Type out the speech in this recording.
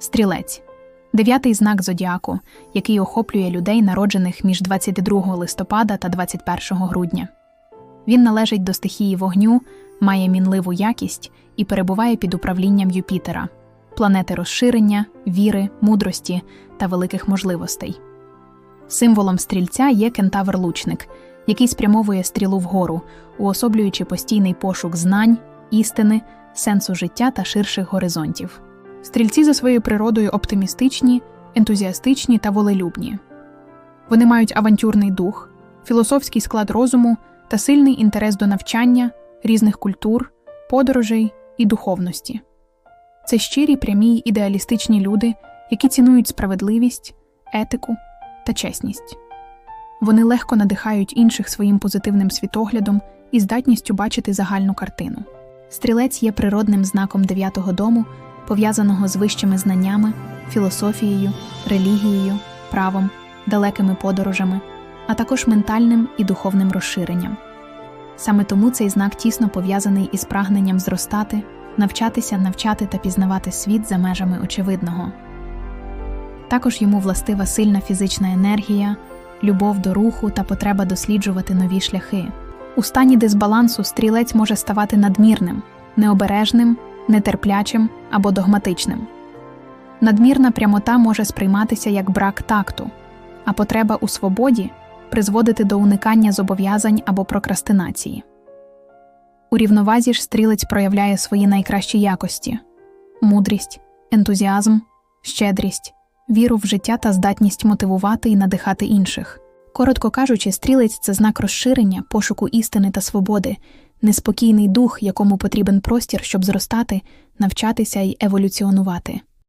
Стрілець дев'ятий знак зодіаку, який охоплює людей, народжених між 22 листопада та 21 грудня. Він належить до стихії вогню, має мінливу якість і перебуває під управлінням Юпітера, планети розширення, віри, мудрості та великих можливостей. Символом стрільця є кентавр-лучник, який спрямовує стрілу вгору, уособлюючи постійний пошук знань, істини, сенсу життя та ширших горизонтів. Стрільці за своєю природою оптимістичні, ентузіастичні та волелюбні. Вони мають авантюрний дух, філософський склад розуму та сильний інтерес до навчання, різних культур, подорожей і духовності. Це щирі, прямі ідеалістичні люди, які цінують справедливість, етику та чесність. Вони легко надихають інших своїм позитивним світоглядом і здатністю бачити загальну картину. Стрілець є природним знаком дев'ятого дому, пов'язаного з вищими знаннями, філософією, релігією, правом, далекими подорожами, а також ментальним і духовним розширенням. Саме тому цей знак тісно пов'язаний із прагненням зростати, навчатися, навчати та пізнавати світ за межами очевидного. Також йому властива сильна фізична енергія, любов до руху та потреба досліджувати нові шляхи. У стані дисбалансу стрілець може ставати надмірним, необережним, нетерплячим або догматичним. Надмірна прямота може сприйматися як брак такту, а потреба у свободі призводити до уникання зобов'язань або прокрастинації. У рівновазі ж стрілець проявляє свої найкращі якості мудрість, ентузіазм, щедрість, віру в життя та здатність мотивувати і надихати інших. Коротко кажучи, стрілець це знак розширення, пошуку істини та свободи, неспокійний дух, якому потрібен простір, щоб зростати, навчатися і еволюціонувати.